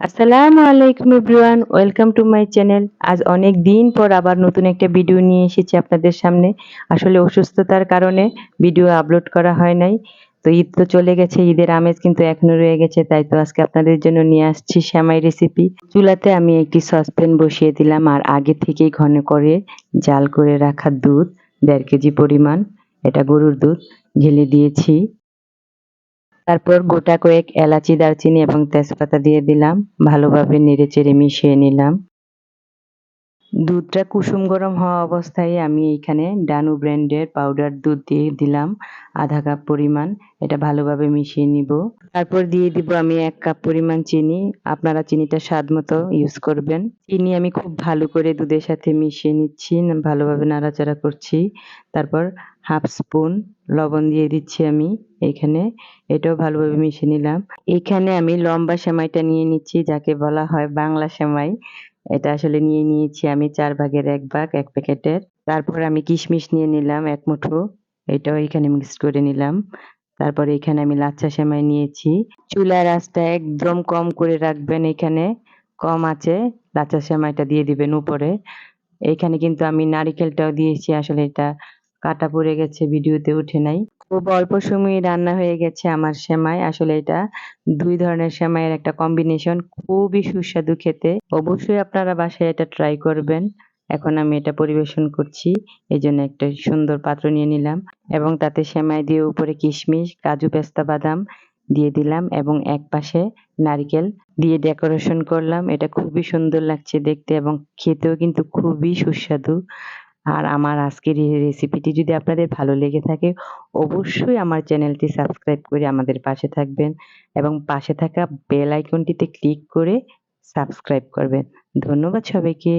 আসসালামু আলাইকুম everyone welcome to my channel আজ অনেক দিন পর আবার নতুন একটা ভিডিও নিয়ে এসেছি আপনাদের সামনে। আসলে অসুস্থতার কারণে ভিডিও আপলোড করা হয় নাই। তো ঈদ তো চলে গেছে, ঈদের আমেজ কিন্তু এখনও রয়ে গেছে, তাই তো আজকে আপনাদের জন্য নিয়ে আসছি শ্যামাই রেসিপি চুলাতে আমি একটি সসপ্যান বসিয়ে দিলাম, আর আগে থেকেই ঘন করে জাল করে রাখা দুধ, দেড় কেজি পরিমাণ। এটা গরুর দুধ, ঢেলে দিয়েছি। তারপর গোটা কয়েক এলাচি দারচিনি এবং তেজপাতা দিয়ে দিলাম। ভালোভাবে নেড়ে চেড়ে মিশিয়ে নিলাম। দুধটা কুসুম গরম হওয়া অবস্থায় আমি এখানে ডানু ব্র্যান্ডের পাউডার দুধ দিয়ে দিলাম, আধা কাপ পরিমাণ। এটা ভালোভাবে মিশিয়ে নিব। তারপর দিয়ে দিব আমি এক কাপ পরিমাণ চিনি। আপনারা চিনিটা স্বাদ মতো ইউজ করবেন। চিনি আমি খুব ভালো করে দুধের সাথে মিশিয়ে নিচ্ছি, ভালোভাবে নাড়াচাড়া করছি। তারপর হাফ স্পুন লবণ দিয়ে দিচ্ছি আমি এখানে। এটাও ভালোভাবে মিশিয়ে নিলাম। এখানে আমি লম্বা সেমাইটা নিয়ে নিচ্ছি, যাকে বলা হয় বাংলা সেমাই। এটা আসলে নিয়ে নিয়েছি আমি চার ভাগের এক ভাগ, এক প্যাকেটের। তারপর আমি কিশমিশ নিয়ে নিলাম এক মুঠো, এটাও এখানে মিক্স করে নিলাম। তারপরে এখানে আমি লাচ্ছা সেমাই নিয়েছি। চুলার আঁচটা একদম কম করে রাখবেন এখানে, কম আছে, লাচ্ছা সেমাইটা দিয়ে দিবেন উপরে। এখানে কিন্তু আমি নারিকেলটাও দিয়েছি, আসলে এটা কাটা পড়ে গেছে, ভিডিওতে উঠে নাই। খুব অল্প সময়ে রান্না হয়ে গেছে আমার সেমাই। আসলে এটা দুই ধরনের সেমাইয়ের একটা কম্বিনেশন খুবই সুস্বাদু খেতে। অবশ্যই আপনারা বাসায় এটা ট্রাই করবেন। এখন আমি এটা পরিবেশন করছি। এই জন্য একটা সুন্দর পাত্র নিয়ে নিলাম এবং তাতে সেমাই দিয়ে উপরে কিশমিশ, কাজু পেস্তা, বাদাম দিয়ে দিলাম এবং এক পাশে নারকেল দিয়ে ডেকোরেশন করলাম। এটা খুবই সুন্দর লাগছে দেখতে এবং খেতেও কিন্তু খুবই সুস্বাদু। আর আমার আজকের এই রেসিপিটি যদি আপনাদের ভালো লেগে থাকে, অবশ্যই আমার চ্যানেলটি সাবস্ক্রাইব করে আমাদের পাশে থাকবেন এবং পাশে থাকা বেল আইকনটিতে ক্লিক করে সাবস্ক্রাইব করবেন। ধন্যবাদ সবাইকে।